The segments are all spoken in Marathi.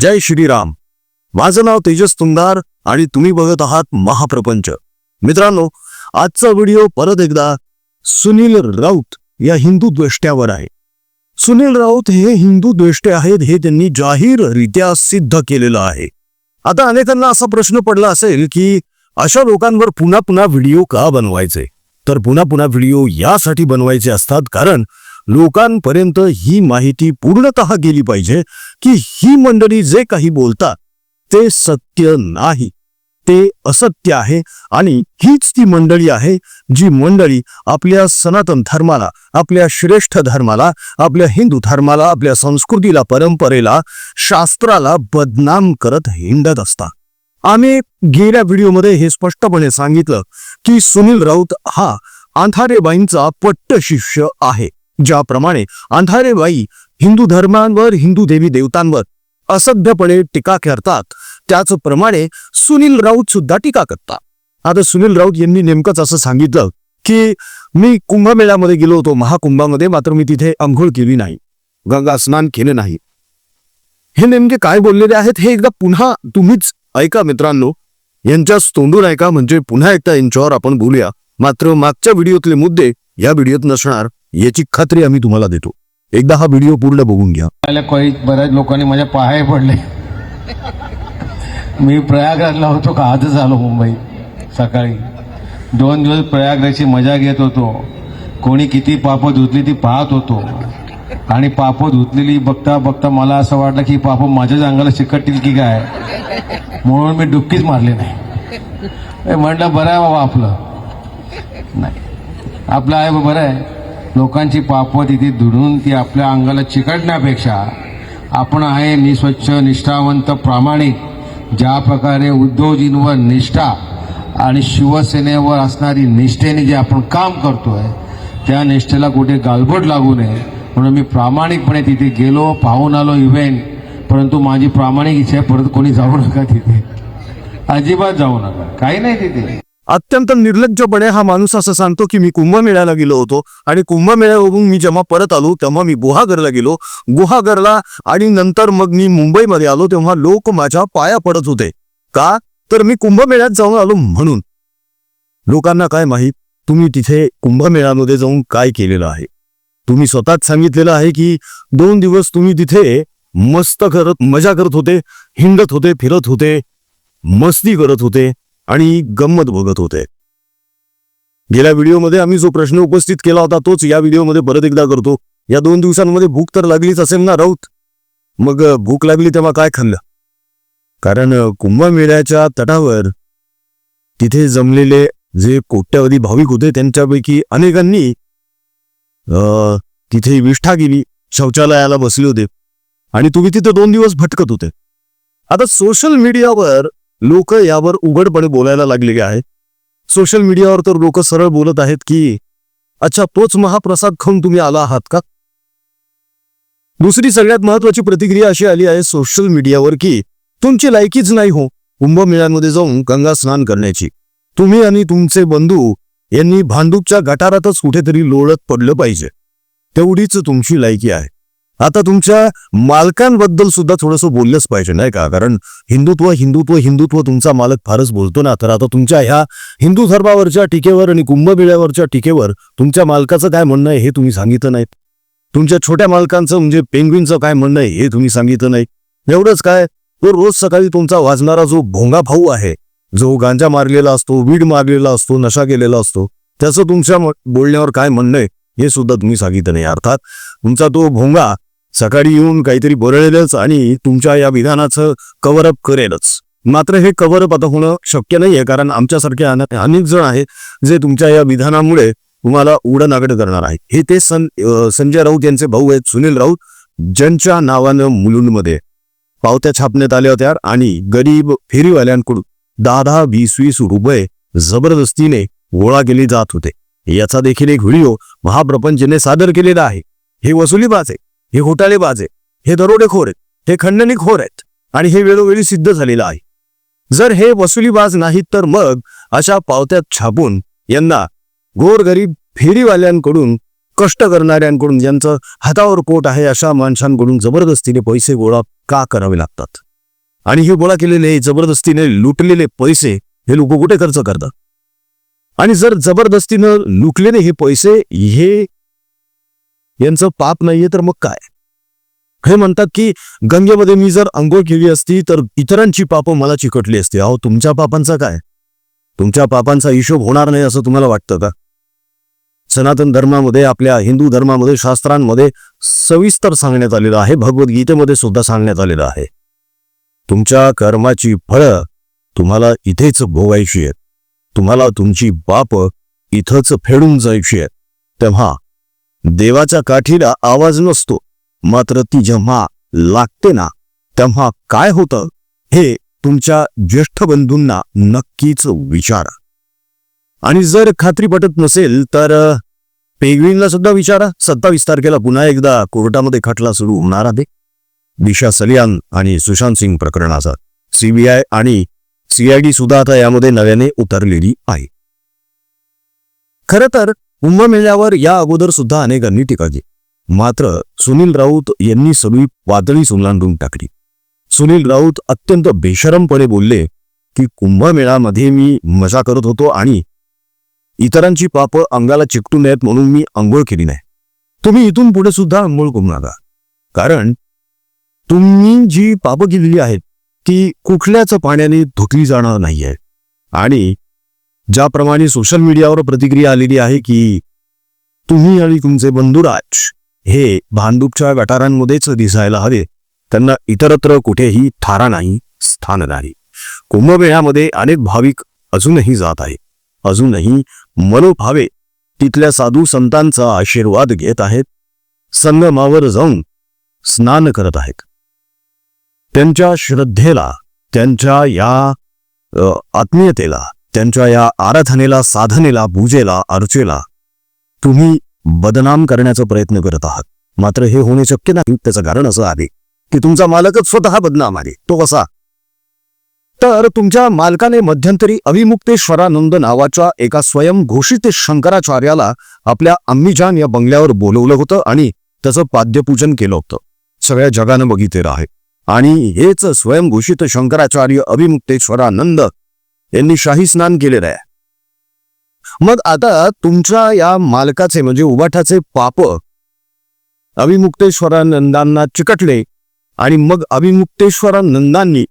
जय श्रीराम. माझं नाव तेजस तुंगार आणि तुम्ही बघत आहात महाप्रपंच. मित्रांनो आजचा व्हिडिओ परत एकदा सुनील राऊत या हिंदू द्वेष्ट्यावर आहे. सुनील राऊत हे हिंदू द्वेष्टे आहेत हे त्यांनी जाहीररित्या सिद्ध केलेलं आहे. आता अनेकांना असा प्रश्न पडला असेल की अशा लोकांवर पुन्हा पुन्हा व्हिडिओ का बनवायचे? तर पुन्हा पुन्हा व्हिडिओ यासाठी बनवायचे असतात कारण लोकांपर्यंत ही माहिती पूर्णतः गेली पाहिजे की ही मंडळी जे काही बोलतात ते सत्य नाही. ते असत्य आहे आणि हीच ती मंडळी आहे जी मंडळी आपल्या सनातन धर्माला आपल्या श्रेष्ठ धर्माला आपल्या हिंदू धर्माला आपल्या संस्कृतीला परंपरेला शास्त्राला बदनाम करत हिंडत असतात. आम्ही गेल्या व्हिडिओमध्ये हे स्पष्टपणे सांगितलं की सुनील राऊत हा अंधारेबाईंचा पट्ट शिष्य आहे. ज्याप्रमाणे अंधारेबाई हिंदू धर्मांवर हिंदू देवी देवतांवर असभ्यपणे टीका करतात त्याचप्रमाणे सुनील राऊत सुद्धा टीका करतात. आता सुनील राऊत यांनी नेमकंच असं सांगितलं की मी कुंभमेळ्यामध्ये गेलो होतो महाकुंभामध्ये मात्र मी तिथे अंघोळ केली नाही गंगा स्नान केले नाही. हे नेमके काय बोललेले आहेत हे एकदा पुन्हा तुम्हीच ऐका मित्रांनो. यांच्याच तोंडून ऐका म्हणजे पुन्हा एकदा यांच्यावर आपण बोलूया. मात्र मागच्या व्हिडिओतले मुद्दे या व्हिडिओत नसणार याची खात्री आम्ही तुम्हाला देतो. एकदा हा व्हिडिओ पूर्ण बघून घ्या. काही बऱ्याच लोकांनी माझ्या पाहाय पडले. मी प्रयागराजला होतो का आजच आलो मुंबई सकाळी. दोन दिवस प्रयागराजची मजा घेत होतो. कोणी किती पापं धुतली ती पाहत होतो. आणि पापं धुतलेली बघता बघता मला असं वाटलं की पापं माझ्याच अंगाला चिकटतील की काय? म्हणून मी डुबकीच मारली नाही. म्हटलं बरं आहे बाबा आपलं. नाही. आपलं आहे बरं आहे. लोकांची पापं तिथे धुडून ती आपल्या अंगाला चिकटण्यापेक्षा आपण आहे निस्वच्छ निष्ठावंत प्रामाणिक ज्या प्रकारे उद्योजींवर निष्ठा आणि शिवसेनेवर असणारी निष्ठेने जे आपण काम करतोय त्या निष्ठेला कुठे गालबोट लागू नये. म्हणून मी प्रामाणिकपणे तिथे गेलो पाहून आलो इव्हेंट परंतु माझी प्रामाणिक इच्छा आहे परत कोणी जाऊ नका तिथे. अजिबात जाऊ नका. काही नाही तिथे. अत्यंत निर्लज्जपणे हा माणूस असं सांगतो की मी कुंभमेळ्याला गेलो होतो आणि कुंभमेळ्यावरून मी जेव्हा परत आलो तेव्हा मी गुहागरला गेलो. गुहागरला आणि नंतर मग मी मुंबईमध्ये आलो तेव्हा लोक माझ्या पाया पडत होते. का? तर मी कुंभमेळ्यात जाऊन आलो म्हणून. लोकांना काय माहीत? तुम्ही तिथे कुंभमेळ्यामध्ये जाऊन काय केलेलं आहे? तुम्ही स्वतःच सांगितलेलं आहे की दोन दिवस तुम्ही तिथे मस्त करत मजा करत होते हिंडत होते फिरत होते मस्ती करत होते. आणि गंमत बघत होते. गेल्या व्हिडिओमध्ये आम्ही जो प्रश्न उपस्थित केला होता तोच या व्हिडिओमध्ये परत एकदा करतो. या दोन दिवसांमध्ये भूक तर लागलीच असेल ना राऊत? मग भूक लागली तेव्हा काय खाल्लं? कारण कुंभमेळ्याच्या तटावर तिथे जमलेले जे कोट्यवधी भाविक होते त्यांच्यापैकी अनेकांनी तिथे विष्ठा केली शौचालयाला बसले होते. आणि तुम्ही तिथे दोन दिवस भटकत होते. आता सोशल मीडियावर लोक यावर उघडपणे बोलायला लागलेले आहेत. सोशल मीडियावर तर लोक सरळ बोलत आहेत की अच्छा तोच महाप्रसाद खाऊन तुम्ही आला आहात का? दुसरी सगळ्यात महत्वाची प्रतिक्रिया अशी आली आहे सोशल मीडियावर की तुमची लायकीच नाही हो कुंभमेळ्यांमध्ये जाऊन गंगा स्नान करण्याची. तुम्ही आणि तुमचे बंधू यांनी भांडूपच्या गटारातच कुठेतरी लोळत पडलं पाहिजे. तेवढीच तुमची लायकी आहे. आता तुमच्या मालकांबद्दल सुद्धा थोडंसं बोललंच पाहिजे नाही का? कारण हिंदुत्व हिंदुत्व हिंदुत्व तुमचा मालक फारच बोलतो ना. तर आता तुमच्या ह्या हिंदू धर्मावरच्या टीकेवर आणि कुंभमेळ्यावरच्या टीकेवर तुमच्या मालकाचं काय म्हणणं आहे हे तुम्ही सांगितलं नाहीत. तुमच्या छोट्या मालकांचं म्हणजे पेंग्विनचं काय म्हणणं आहे हे तुम्ही सांगितलं नाही. एवढंच काय? तो रोज सकाळी तुमचा वाजणारा जो भोंगा भाऊ आहे जो गांजा मारलेला असतो वीड मारलेला असतो नशा केलेला असतो त्याचं तुमच्या बोलण्यावर काय म्हणणं आहे हे सुद्धा तुम्ही सांगितलं नाही. अर्थात तुमचा तो भोंगा सकाळी येऊन काहीतरी बरळेलच आणि तुमच्या या विधानाचं कव्हरअप करेलच. मात्र हे कव्हरअप आता होणं शक्य नाहीये कारण आमच्यासारखे अनेक जण आहेत जे तुमच्या या विधानामुळे तुम्हाला उडनागड करणार आहे हे ते सन संजय राऊत यांचे भाऊ आहेत सुनील राऊत ज्यांच्या नावानं मुलुंडमध्ये पावत्या छापण्यात आल्या होत्या आणि गरीब फेरीवाल्यांकडून दहा दहा वीस वीस रुपये जबरदस्तीने गोळा केले जात होते. याचा देखील एक व्हिडिओ महाप्रपंचने सादर केलेला आहे. हे वसुलीबाज आहे. हे घोटाळेबाज आहे हे दरोडेखोर आहेत. हे खंडणीखोर आहेत. आणि हे वेळोवेळी सिद्ध झालेलं आहे. जर हे वसुलीबाज नाहीत तर मग अशा पावत्यात छापून यांना गोरगरीब फेरीवाल्यांकडून कष्ट करणाऱ्यांकडून ज्यांचं हातावर पोट आहे अशा माणसांकडून जबरदस्तीने पैसे गोळा का करावे लागतात? आणि हे गोळा केलेले जबरदस्तीने लुटलेले पैसे हे लोक कुठे खर्च करतात? आणि जर जबरदस्तीनं लुटलेले हे पैसे हे यांचं पाप नाहीये तर मग काय? हे म्हणतात की गंगेमध्ये मी जर अंघोळ केली असती तर इतरांची पापं मला चिकटली असती. अहो तुमच्या पापांचा काय? तुमच्या पापांचा हिशोब होणार नाही असं तुम्हाला वाटतं का? सनातन धर्मामध्ये आपल्या हिंदू धर्मामध्ये शास्त्रांमध्ये सविस्तर सांगण्यात आलेलं आहे. भगवद्गीतेमध्ये सुद्धा सांगण्यात आलेलं आहे. तुमच्या कर्माची फळं तुम्हाला इथेच भोगायची आहेत. तुम्हाला तुमची बाप इथंच फेडून जायची आहेत. तेव्हा देवाच्या काठीला आवाज नसतो. मात्र ती जेव्हा लागते ना तेव्हा काय होतं? हे तुमच्या ज्येष्ठ बंधूंना नक्कीच विचारा. आणि जर खात्री पटत नसेल तर पेगविनला सुद्धा विचारा. सत्तावीस तारखेला पुन्हा एकदा कोर्टामध्ये खटला सुरू होणार आहे. दिशा सलियान आणि सुशांत सिंग प्रकरणाचा सीबीआय आणि सीआयडी सुद्धा आता यामध्ये नव्याने उतरलेली आहे. खरं तर कुंभमेळ्यावर या अगोदर सुद्धा अनेकांनी टीका केली. मात्र सुनील राऊत यांनी सगळी पातळी ओलांडून टाकली. सुनील राऊत अत्यंत बेशरमपणे बोलले की कुंभमेळ्यामध्ये मी मजा करत होतो आणि इतरांची पापं अंगाला चिकटू नयेत म्हणून मी आंघोळ केली नाही. तुम्ही इथून पुढे सुद्धा आंघोळ करू नका. कारण तुम्ही जी पापं केलेली आहेत ती कुठल्याच पाण्याने धुतली जाणार नाहीये आणि ज्याप्रमाणे सोशल मीडियावर प्रतिक्रिया आलेली आहे की तुम्ही आणि तुमचे बंधुराज हे भांडूपच्या गटारांमध्येच दिसायला हवे. त्यांना इतरत्र कुठेही थारा नाही स्थान नाही. कुंभमेळ्यामध्ये अनेक भाविक अजूनही जात आहे अजूनही मनोभावे तिथल्या साधू संतांचा आशीर्वाद घेत आहेत. संगमावर जाऊन स्नान करत आहेत. त्यांच्या श्रद्धेला त्यांच्या या आत्मीयतेला त्यांच्या या आराधनेला साधनेला पूजेला अर्चेला तुम्ही बदनाम करण्याचा प्रयत्न करत आहात. मात्र हे होणे शक्य नाही. त्याचं कारण असं आहे की तुमचा मालकच स्वतः बदनाम आहे. तो कसा? तर तुमच्या मालकाने मध्यंतरी अविमुक्तेश्वरानंद नावाच्या एका स्वयंघोषित शंकराचार्याला आपल्या अम्मीजान या बंगल्यावर बोलवलं होतं आणि त्याचं पाद्यपूजन केलं होतं. सगळ्या जगानं बघितलेलं आहे. आणि हेच स्वयंघोषित शंकराचार्य अभिमुक्तेश्वरानंद यांनी शाही स्नान केलेलं आहे. मग आता तुमच्या या मालकाचे म्हणजे उबाठाचे पाप अभिमुक्तेश्वरानंदांना चिकटले आणि मग अभिमुक्तेश्वरानंदांनी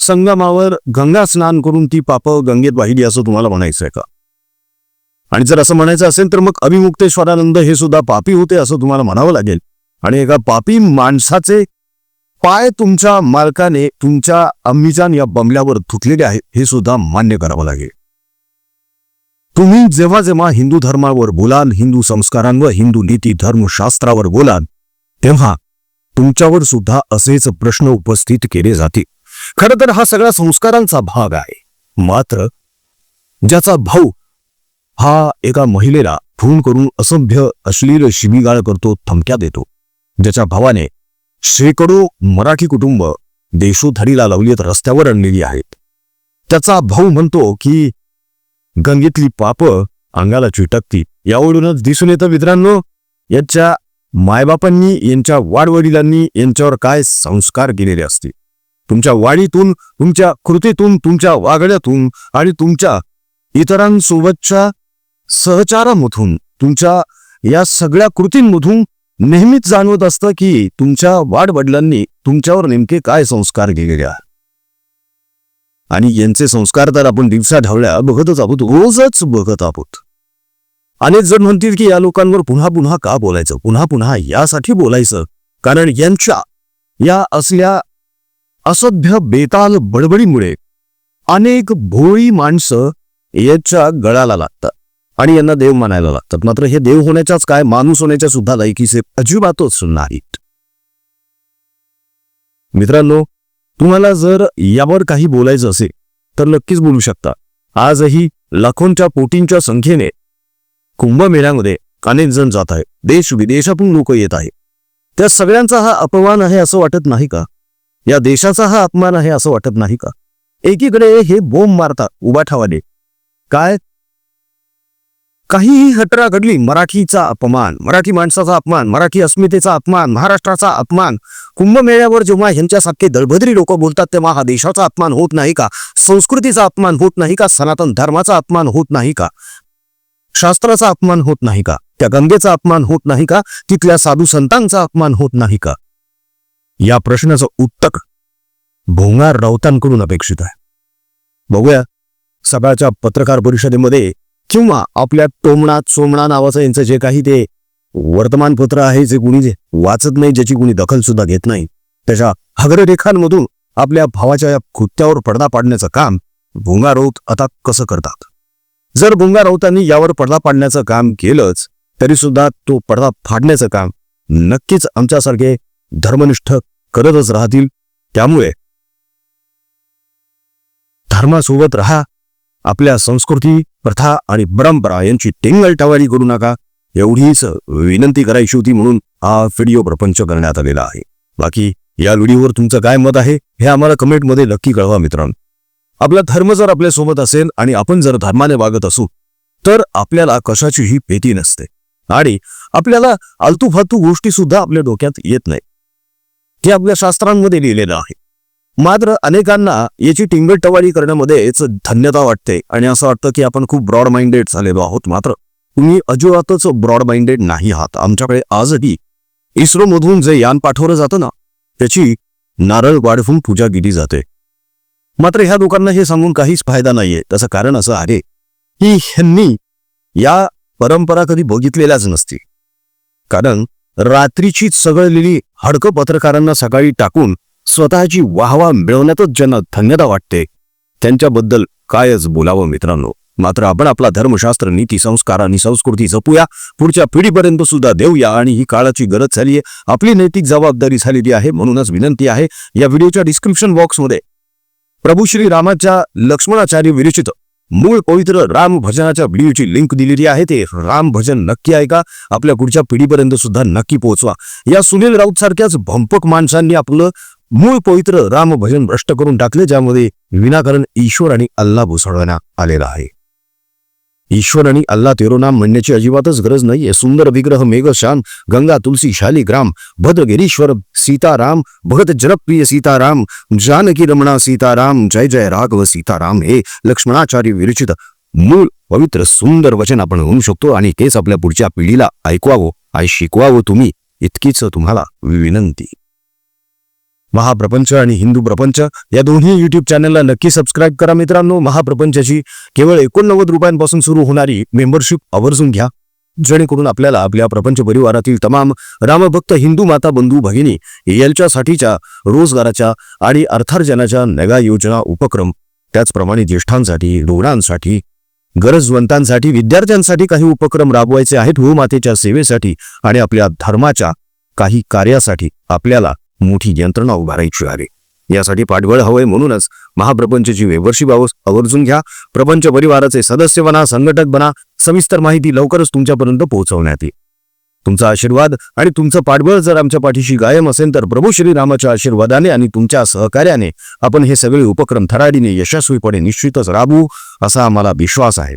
संगमावर गंगा स्नान करून ती पाप गंगेत वाहिली असं तुम्हाला म्हणायचंय का? आणि जर असं म्हणायचं असेल तर मग अभिमुक्तेश्वरानंद हे सुद्धा पापी होते असं तुम्हाला म्हणावं लागेल. आणि एका पापी माणसाचे पाय तुमच्या मालकाने तुमच्या अम्मीजान या बंगल्यावर धुतलेले आहेत हे सुद्धा मान्य करावं लागेल. तुम्ही जेव्हा जेव्हा हिंदू धर्मावर बोलाल हिंदू संस्कारांवर हिंदू नीती धर्मशास्त्रावर बोलाल तेव्हा तुमच्यावर सुद्धा असेच प्रश्न उपस्थित केले जातील. खरं तर हा सगळा संस्कारांचा भाग आहे. मात्र ज्याचा भाऊ हा एका महिलेला फोन करून असभ्य अश्लील शिबिगाळ करतो थमक्या देतो ज्याच्या भावाने शेकडो मराठी कुटुंब देशोधडीला लावलीत रस्त्यावर आणलेली आहेत. त्याचा भाऊ म्हणतो की गंगेतली पाप अंगाला चिटकती यावरूनच दिसून येतं मित्रांनो यांच्या मायबापांनी यांच्या वाडवडिलांनी यांच्यावर काय संस्कार केलेले असते तुमच्या वाडीतून तुमच्या कृतीतून तुमच्या वागण्यातून आणि तुमच्या इतरांसोबतच्या सहचारामधून तुमच्या या सगळ्या कृतींमधून नेहमीच जाणवत असतं की तुमच्या वाडवडिलांनी तुमच्यावर नेमके काय संस्कार केलेले आहेत. आणि यांचे संस्कार तर आपण दिवसा ढवळ्या बघतच आहोत रोजच बघत आहोत. अनेक जण म्हणतील की या लोकांवर पुन्हा पुन्हा का बोलायचं? पुन्हा पुन्हा यासाठी बोलायचं? कारण यांच्या या असल्या असभ्य बेताल बडबडीमुळे अनेक भोळी माणसं याच्या गळाला लागतात. आणि यांना देव मानायला लागतात. मात्र हे देव होण्याच्याच काय? माणूस होण्याच्या सुद्धा लायकीचे अजिबातच नाहीत. मित्रांनो तुम्हाला जर यावर काही बोलायचं असेल तर नक्कीच बोलू शकता. आजही लाखोंच्या कोटींच्या संख्येने कुंभमेळ्यामध्ये अनेक जण जात आहे देश विदेशातून लोक येत आहे त्या सगळ्यांचा हा अपमान आहे असं वाटत नाही का? या देशाचा हा अपमान आहे असं वाटत नाही का? एकीकडे हे बोंब मारतात उभा ठावाले काय? काहीही घटना घडली मराठीचा अपमान मराठी माणसाचा अपमान मराठी अस्मितेचा अपमान महाराष्ट्राचा अपमान कुंभमेळ्यावर जेव्हा ह्यांच्यासारखे दळभद्री लोक बोलतात तेव्हा हा देशाचा अपमान होत नाही का? संस्कृतीचा अपमान होत नाही का? सनातन धर्माचा अपमान होत नाही का? शास्त्राचा अपमान होत नाही का? त्या गंगेचा अपमान होत नाही का? तिथल्या साधू संतांचा अपमान होत नाही का? या प्रश्नाचं उत्तर भोंगार राऊतांकडून अपेक्षित आहे. बघूया सकाळच्या पत्रकार परिषदेमध्ये किंवा आपल्या टोमणा चोमणा नावाचं यांचं जे काही ते वर्तमानपत्र आहे जे कुणी वाचत नाही ज्याची कुणी दखल सुद्धा घेत नाही त्याच्या हगररेखांमधून आपल्या भावाच्या या कृत्यावर पडदा पाडण्याचं काम भुंगा राऊत आता कसं करतात? जर भुंगा राऊतांनी यावर पडदा पाडण्याचं काम केलंच तरी सुद्धा तो पडदा फाडण्याचं काम नक्कीच आमच्यासारखे धर्मनिष्ठ करतच राहतील. त्यामुळे धर्मासोबत राहा आपल्या संस्कृती प्रथा आणि परंपरा यांची टेंगलटवारी करू नका. एवढीच विनंती करायची होती म्हणून हा व्हिडिओ प्रपंच करण्यात आलेला आहे. बाकी या व्हिडिओवर तुमचं काय मत आहे हे आम्हाला कमेंटमध्ये नक्की कळवा मित्रांनो. आपला धर्म जर आपल्यासोबत असेल आणि आपण जर धर्माने वागत असू तर आपल्याला कशाचीही भीती नसते. आणि आपल्याला आलतू फालतू गोष्टी सुद्धा आपल्या डोक्यात येत नाही. हे आपल्या शास्त्रांमध्ये लिहिलेलं आहे. मात्र अनेकांना याची टिंगटवाळी करण्यामध्येच धन्यता वाटते आणि असं वाटतं की आपण खूप ब्रॉड माइंडेड झालेलो आहोत. मात्र तुम्ही अजिबातच ब्रॉड माइंडेड नाही आहात. आमच्याकडे आजही इस्रोमधून जे यान पाठवलं जातं ना त्याची नारळ वाढवून पूजा केली जाते. मात्र ह्या लोकांना हे सांगून काहीच फायदा नाहीये. त्याचं कारण असं आहे की ह्यांनी या परंपरा कधी बघितलेल्याच नसती कारण रात्रीची सगळलेली हडकं पत्रकारांना सकाळी टाकून स्वतःची वाहवा मिळवण्यातच ज्यांना धन्यता वाटते त्यांच्याबद्दल कायच बोलावं मित्रांनो. मात्र आपण आपला धर्मशास्त्र नीती संस्कार आणि संस्कृती जपूया. पुढच्या पिढीपर्यंत सुद्धा देऊया आणि ही काळाची गरज झाली आहे आपली नैतिक जबाबदारी झालेली आहे म्हणूनच विनंती आहे या व्हिडिओच्या डिस्क्रिप्शन बॉक्समध्ये. प्रभू श्री रामाच्या लक्ष्मणाचार्य विरचित मूळ पवित्र राम भजनाच्या व्हिडिओची लिंक दिलेली आहे. ते राम भजन नक्की ऐका. आपल्या पुढच्या पिढीपर्यंत सुद्धा नक्की पोहोचवा. या सुनील राऊत सारख्याच भंपक माणसांनी आपलं मूळ पवित्र राम भजन भ्रष्ट करून टाकले ज्यामध्ये विनाकारण ईश्वर आणि अल्ला भुसवण्यात आलेला आहे. ईश्वर आणि अल्ला तेरो नाम म्हणण्याची अजिबातच गरज नाहीये सुंदर विग्रह मेघशान गंगा तुलसी शालिग्राम भद्रगिरीश्वर सीताराम भगत जनप्रिय सीताराम जानकी रमणा सीताराम जय जय राघव सीताराम हे लक्ष्मणाचार्य विरचित मूळ पवित्र सुंदर वचन आपण होऊ शकतो आणि तेच आपल्या पुढच्या पिढीला ऐकवावं आणि शिकवावं. तुम्ही इतकीच तुम्हाला विनंती. महाप्रपंच आणि हिंदू प्रपंच या दोन्ही युट्यूब चॅनलला नक्की सबस्क्राईब करा मित्रांनो. महाप्रपंचाची केवळ एकोणनव्वद रुपयांपासून सुरू होणारी मेंबरशिप आवर्जून घ्या. जेणेकरून आपल्याला आपल्या प्रपंच परिवारातील तमाम रामभक्त हिंदू माता बंधू भगिनी यांच्यासाठीच्या रोजगाराच्या आणि अर्थार्जनाच्या नव्या योजना उपक्रम. त्याचप्रमाणे ज्येष्ठांसाठी रुग्णांसाठी गरजवंतांसाठी विद्यार्थ्यांसाठी काही उपक्रम राबवायचे आहेत. मातेच्या सेवेसाठी आणि आपल्या धर्माच्या काही कार्यासाठी आपल्याला मोठी यंत्रणा उभारायची आहे. यासाठी पाठबळ हवंय म्हणूनच महाप्रपंचची मेंबरशिप आवर्जून घ्या. प्रपंच परिवाराचे सदस्य बना संघटक बना सविस्तर माहिती लवकरच तुमच्यापर्यंत पोहोचवण्यात येईल. तुमचा आशीर्वाद आणि तुमचं पाठबळ जर आमच्या पाठीशी कायम असेल तर प्रभू श्रीरामाच्या आशीर्वादाने आणि तुमच्या सहकार्याने आपण हे सगळे उपक्रम थराडीने यशस्वीपणे निश्चितच राबवू असा आम्हाला विश्वास आहे.